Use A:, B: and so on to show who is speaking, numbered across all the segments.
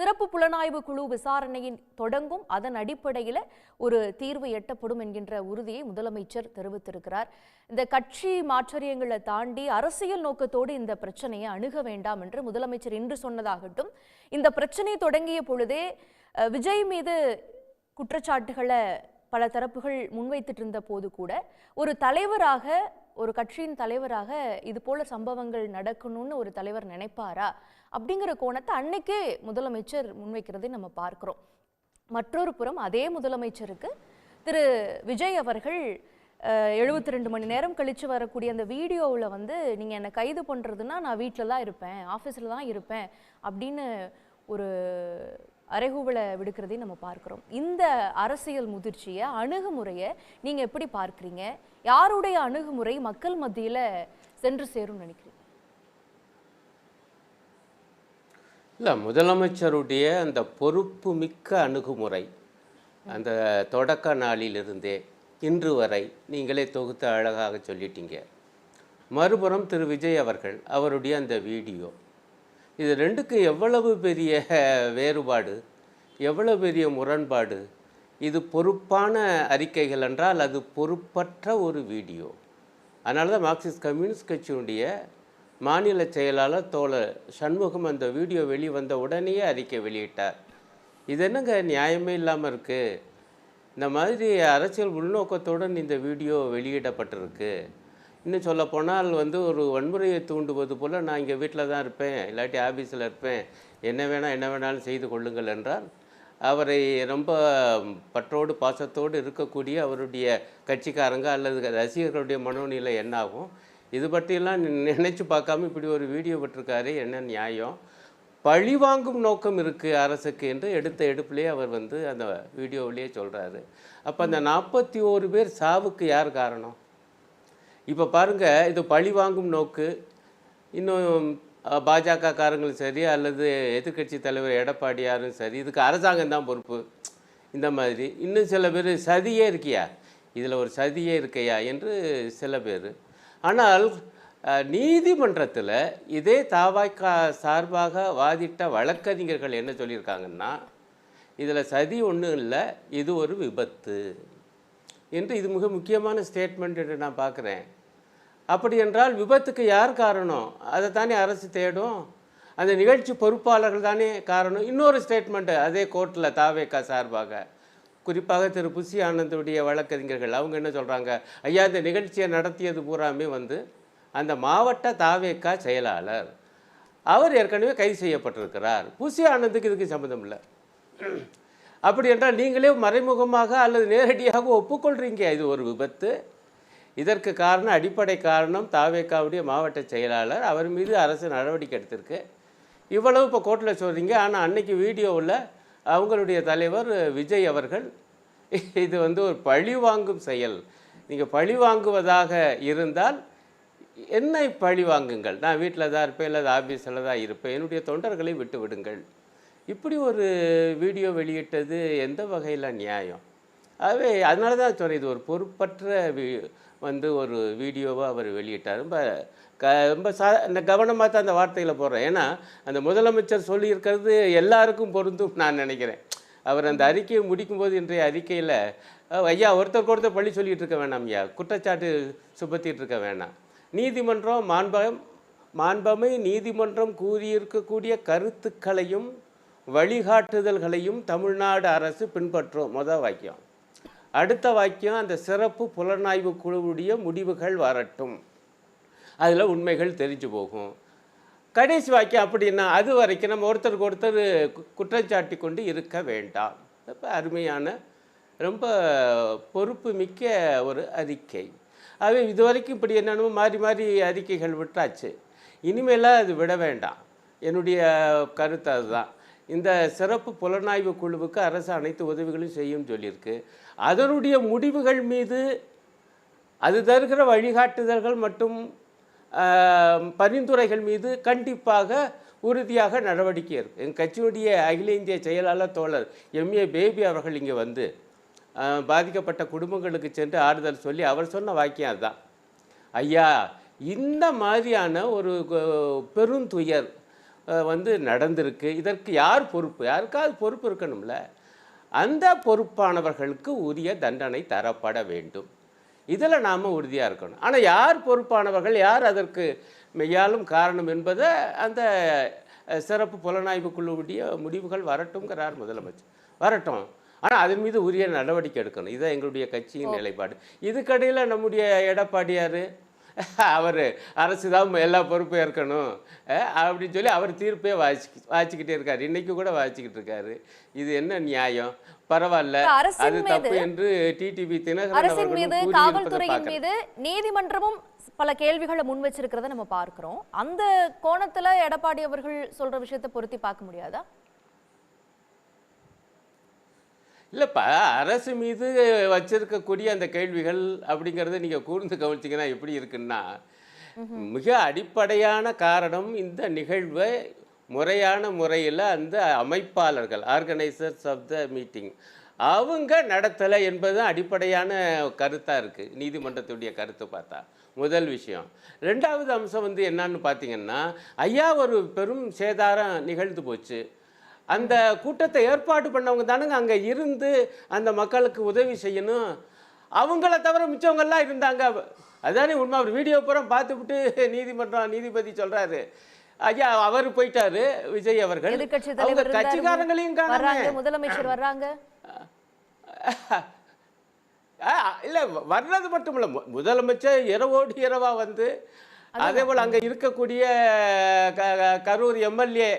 A: சிறப்பு புலனாய்வு குழு விசாரணையின் தொடங்கும் அதன் அடிப்படையில் ஒரு தீர்வு எட்டப்படும் என்கின்ற உறுதியை முதலமைச்சர் தெரிவித்திருக்கிறார். இந்த கட்சி மாற்றரியங்களை தாண்டி அரசியல் நோக்கத்தோடு இந்த பிரச்சனையை அணுக வேண்டாம் என்று முதலமைச்சர் இன்று சொன்னதாகட்டும் இந்த பிரச்சனை தொடங்கிய பொழுதே விஜய் மீது குற்றச்சாட்டுகளை பல தரப்புகள் முன்வைத்துட்டு இருந்த போது கூட ஒரு தலைவராக ஒரு கட்சியின் தலைவராக இது போல சம்பவங்கள் நடக்கணும்னு ஒரு தலைவர் நினைப்பாரா? அப்படிங்கிற கோணத்தை அன்னைக்கே முதலமைச்சர் முன்வைக்கிறதை நம்ம பார்க்குறோம். மற்றொரு புறம் அதே முதலமைச்சருக்கு திரு. விஜய் அவர்கள் எழுபத்தி ரெண்டு மணி நேரம் கழித்து வரக்கூடிய அந்த வீடியோவில் வந்து நீங்கள் என்னை கைது பண்ணுறதுன்னா நான் வீட்டில் தான் இருப்பேன் ஆஃபீஸில் தான் இருப்பேன் அப்படின்னு ஒரு அறைகூவலை விடுக்கிறதையும் நம்ம பார்க்குறோம். இந்த அரசியல் முதிர்ச்சியை அணுகுமுறையை நீங்கள் எப்படி பார்க்குறீங்க? யாருடைய அணுகுமுறை மக்கள் மத்தியில் சென்று சேரும்னு நினைக்கிறீங்க?
B: இல்லை முதலமைச்சருடைய அந்த பொறுப்பு மிக்க அணுகுமுறை அந்த தொடக்க நாளிலிருந்தே இன்று வரை நீங்களே தொகுத்து அழகாக சொல்லிட்டீங்க. மறுபுறம் திரு. விஜய் அவர்கள் அவருடைய அந்த வீடியோ. இது ரெண்டுக்கு எவ்வளவு பெரிய வேறுபாடு எவ்வளவு பெரிய முரண்பாடு இது பொறுப்பான அறிக்கைகள் என்றால் அது பொறுப்பற்ற ஒரு வீடியோ. அதனால தான் மார்க்சிஸ்ட் கம்யூனிஸ்ட் கட்சியினுடைய மாநில செயலாளர் தோழர் சண்முகம் அந்த வீடியோ வெளிவந்த உடனேயே அறிக்கை வெளியிட்டார். இது என்னங்க நியாயமே இல்லாமல் இருக்குது இந்த மாதிரி அரசியல் உள்நோக்கத்துடன் இந்த வீடியோ வெளியிடப்பட்டிருக்கு. இன்னும் சொல்லப்போனால் வந்து ஒரு வன்முறையை தூண்டுவது போல் நான் இங்கே வீட்டில் தான் இருப்பேன் இல்லாட்டி ஆஃபீஸில் இருப்பேன். என்ன வேணால் என்ன வேணாலும் செய்து கொள்ளுங்கள் என்றால் அவரை ரொம்ப பற்றோடு பாசத்தோடு இருக்கக்கூடிய அவருடைய கட்சிக்காரங்க அல்லது ரசிகர்களுடைய மனோநிலை என்னாகும்? இது பற்றியெல்லாம் நினைச்சு பார்க்காம இப்படி ஒரு வீடியோ விட்டிருக்காரு. என்ன நியாயம்? பழி வாங்கும் நோக்கம் இருக்குது அரசுக்கு என்று எடுத்த எடுப்பிலே அவர் வந்து அந்த வீடியோவிலேயே சொல்கிறாரு அப்போ அந்த நாற்பத்தி ஓரு பேர் சாவுக்கு யார் காரணம்? இப்போ பாருங்க இது பழி வாங்கும் நோக்கு. இன்னும் பாஜக காரங்களும் சரி அல்லது எதிர்க்கட்சி தலைவர் எடப்பாடியாரும் சரி இதுக்கு அரசாங்கம் தான் பொறுப்பு. இந்த மாதிரி. இன்னும் சில பேர் சதியே இருக்கியா? இதில் ஒரு சதியே இருக்கையா? என்று சில பேர். ஆனால் நீதிமன்றத்தில் இதே தாவாய்க்கா சார்பாக வாதிட்ட வழக்கறிஞர்கள் என்ன சொல்லியிருக்காங்கன்னா இதில் சதி ஒன்றும் இல்லை இது ஒரு விபத்து. என்று இது மிக முக்கியமான ஸ்டேட்மெண்ட் என்று நான் பார்க்குறேன். அப்படி என்றால் விபத்துக்கு யார் காரணம்? அதை தானே அரசு தேடும். அந்த நிகழ்ச்சி பொறுப்பாளர்கள் தானே காரணம். இன்னொரு ஸ்டேட்மெண்ட்டு அதே கோர்ட்டில் தாவேக்கா சார்பாக. குறிப்பாக திரு. புசி ஆனந்துடைய வழக்கறிஞர்கள் அவங்க என்ன சொல்கிறாங்க ஐயா இந்த நிகழ்ச்சியை நடத்தியது பூராமே வந்து அந்த மாவட்ட தாவேக்கா செயலாளர். அவர் ஏற்கனவே கைது செய்யப்பட்டிருக்கிறார். புசி ஆனந்துக்கு இதுக்கு சம்மந்தம் இல்லை. அப்படி என்றால் நீங்களே மறைமுகமாக அல்லது நேரடியாக ஒப்புக்கொள்கிறீங்க இது ஒரு விபத்து. இதற்கு காரணம் அடிப்படை காரணம் தாவேக்காவுடைய மாவட்ட செயலாளர். அவர் மீது அரசு நடவடிக்கை எடுத்திருக்கு. இவ்வளவு இப்போ கோர்ட்டில் சொல்கிறீங்க ஆனால் அன்னைக்கு வீடியோவில் அவங்களுடைய தலைவர் விஜய் அவர்கள் இது வந்து ஒரு பழி வாங்கும் செயல். நீங்கள் பழி வாங்குவதாக இருந்தால் என்னை பழி வாங்குங்கள்? நான் வீட்டில் தான் இருப்பேன் இல்லை ஆஃபீஸில் தான் இருப்பேன். என்னுடைய தொண்டர்களை விட்டு விடுங்கள். இப்படி ஒரு வீடியோ வெளியிட்டது எந்த வகையில் நியாயம்? ஆகவே அதனால தான் சொன்னேன் இது ஒரு பொறுப்பற்ற வந்து ஒரு வீடியோவாக அவர் வெளியிட்டார். ரொம்ப க ரொம்ப சா இந்த கவனமாக தான் அந்த வார்த்தையில் போடுறேன். ஏன்னா அந்த முதலமைச்சர் சொல்லியிருக்கிறது எல்லாருக்கும் பொருந்தும் நான் நினைக்கிறேன். அவர் அந்த அறிக்கையை முடிக்கும்போது இன்றைய அறிக்கையில் ஐயா ஒருத்தருக்கு ஒருத்தர் பழி சொல்லிகிட்டு இருக்க வேணாம் ஐயா. குற்றச்சாட்டு சுபத்திட்டு இருக்க வேணாம். நீதிமன்றம் மாண்பகம் மாண்பமை நீதிமன்றம் கூறியிருக்கக்கூடிய கருத்துக்களையும் வழிகாட்டுதல்களையும் தமிழ்நாடு அரசு பின்பற்றும். மொதல் வாக்கியம். அடுத்த வாக்கியம் அந்த சிறப்பு புலனாய்வு குழுவுடைய முடிவுகள் வரட்டும். அதில் உண்மைகள் தெரிஞ்சு போகும். கடைசி வாக்கியம் அப்படின்னா அது வரைக்கும் நம்ம ஒருத்தருக்கு ஒருத்தர் குற்றஞ்சாட்டி கொண்டு இருக்க வேண்டாம். ரொம்ப அருமையான ரொம்ப பொறுப்பு மிக்க ஒரு அறிக்கை. ஆகவே இதுவரைக்கும் இப்படி என்னென்னமோ மாறி மாறி அறிக்கைகள் விட்டாச்சு. இனிமேலாம் அது விட வேண்டாம். என்னுடைய கருத்து அதுதான். இந்த சிறப்பு புலனாய்வு குழுவுக்கு அரசு அனைத்து உதவிகளும் செய்யும் சொல்லியிருக்கு. அதனுடைய முடிவுகள் மீது அது தருகிற வழிகாட்டுதல்கள் மற்றும் பரிந்துரைகள் மீது கண்டிப்பாக உறுதியாக நடவடிக்கை இருக்குது எங்கள் கட்சியுடைய அகில இந்திய செயலாளர் தோழர் எம்ஏ பேபி அவர்கள் இங்கே வந்து பாதிக்கப்பட்ட குடும்பங்களுக்கு சென்று ஆறுதல் சொல்லி அவர் சொன்ன வாக்கியம் அதுதான். ஐயா இந்த மாதிரியான ஒரு பெருந்துயர் வந்து நடந்திருக்கு. இதற்கு யார் பொறுப்பு? யாருக்காவது பொறுப்பு இருக்கணும்ல. அந்த பொறுப்பானவர்களுக்கு உரிய தண்டனை தரப்பட வேண்டும். இதில் நாம் உறுதியாக இருக்கணும். ஆனால் யார் பொறுப்பானவர்கள்? யார் அதற்கு மெய்யாலும் காரணம் என்பதை அந்த சிறப்பு புலனாய்வு குழுவுடைய முடிவுகள் வரட்டும்ங்கிறார் முதலமைச்சர். வரட்டும். ஆனால் அதன் மீது உரிய நடவடிக்கை எடுக்கணும். இதுதான் எங்களுடைய கட்சியின் நிலைப்பாடு. இதுக்கடையில் நம்முடைய எடப்பாடியார் அவர் அரசு தான் எல்லா பொறுப்பும் அஹ், அப்படின்னு சொல்லி அவர் தீர்ப்பே வாசி வாசிக்கிட்டே இருக்காரு. இன்னைக்கு கூட வாசிக்கிட்டு இருக்காரு. இது என்ன நியாயம்? பரவாயில்ல. அது தப்பு என்று டிடிவி தினகரன்
A: மீது காவல்துறையின். மீது நீதிமன்றமும் பல கேள்விகளை முன் வச்சிருக்கிறத நம்ம பார்க்கிறோம். அந்த கோணத்துல எடப்பாடி அவர்கள் சொல்ற விஷயத்தை பொருத்தி பார்க்க முடியாதா?
B: இல்லைப்பா அரசு மீது வச்சிருக்கக்கூடிய அந்த கேள்விகள் அப்படிங்கிறத நீங்கள் கூர்ந்து கவனிச்சிங்கன்னா எப்படி இருக்குன்னா மிக அடிப்படையான காரணம் இந்த நிகழ்வை முறையான முறையில் அந்த அமைப்பாளர்கள் ஆர்கனைசர்ஸ் ஆஃப் த மீட்டிங் அவங்க நடத்தலை என்பது அடிப்படையான கருத்தாக இருக்குது நீதிமன்றத்துடைய கருத்து பார்த்தா. முதல் விஷயம். ரெண்டாவது அம்சம் வந்து என்னன்னு பார்த்தீங்கன்னா ஐயா ஒரு பெரும் சேதாரம் நிகழ்ந்து போச்சு. அந்த கூட்டத்தை ஏற்பாடு பண்ணவங்க தானுங்க அங்கே இருந்து அந்த மக்களுக்கு உதவி செய்யணும். அவங்கள தவிர மிச்சவங்கெல்லாம் இருந்தாங்க. அதானே உண்மை அவர் வீடியோ பூரா பார்த்துவிட்டு நீதிமன்றம் நீதிபதி சொல்றாரு. ஐயா அவர் போயிட்டாரு விஜய் அவர்கள். அவங்க. கட்சிக்காரங்களையும்
A: முதலமைச்சர் வர்றாங்க.
B: இல்ல வர்றது மட்டும் இல்ல. முதலமைச்சர் இரவோடு இரவா வந்து அதே போல் அங்க இருக்கக்கூடிய கரூர் எம்எல்ஏ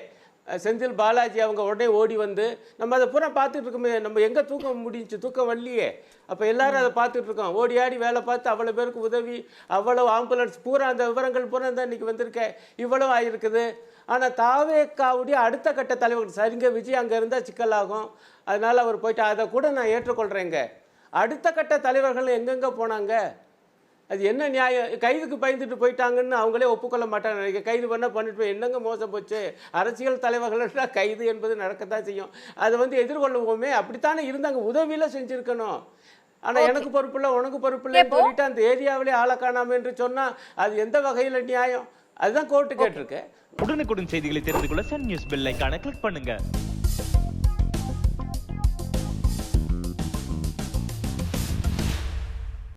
B: செந்தில் பாலாஜி அவங்க உடனே ஓடி வந்து நம்ம அதை பூரா பார்த்துட்டு இருக்கோமே நம்ம எங்கே தூக்கம் முடிஞ்சு தூக்கம் வரலையே. அப்போ எல்லாரும் அதை பார்த்துட்டு இருக்கோம். ஓடி ஆடி வேலை பார்த்து அவ்வளோ பேருக்கு உதவி அவ்வளோ ஆம்புலன்ஸ் பூரா அந்த விவரங்கள் பூரா தான் இன்றைக்கி வந்திருக்க. இவ்வளோ ஆகிருக்குது ஆனால் தாவேக்காவுடைய அடுத்த கட்ட தலைவர் சரிங்க விஜய் அங்கே இருந்தால் சிக்கலாகும். அதனால் அவர் போயிட்டு அதை கூட நான் ஏற்றுக்கொள்கிறேங்க அடுத்த கட்ட தலைவர்கள் எங்கெங்கே போனாங்க? அது என்ன நியாயம்? கைதுக்கு பயந்துட்டு போயிட்டாங்கன்னு அவங்களே ஒப்புக்கொள்ள மாட்டாங்க. நினைக்கிறேன். கைது பண்ண பண்ணிட்டு போய் என்னங்க மோசம் போச்சு? அரசியல் தலைவர்கள்னா கைது என்பது நடக்கத்தான் செய்யும். அதை வந்து எதிர்கொள்ளுவோமே. அப்படித்தானே இருந்தாங்க. உதவியில செஞ்சிருக்கணும். ஆனா எனக்கு பொறுப்பில்லை உனக்கு பொறுப்பில்லைன்னு
A: இப்போ-
B: சொல்லிட்டு அந்த ஏரியாவிலே ஆளை காணாம என்று சொன்னா அது எந்த வகையில நியாயம்? அதுதான் கோர்ட்டு கேட்டிருக்கு.
C: உடனுக்குடன் செய்திகளை தெரிந்து கொள்ள சன் நியூஸ் பெல் ஐகானை கிளிக் பண்ணுங்க.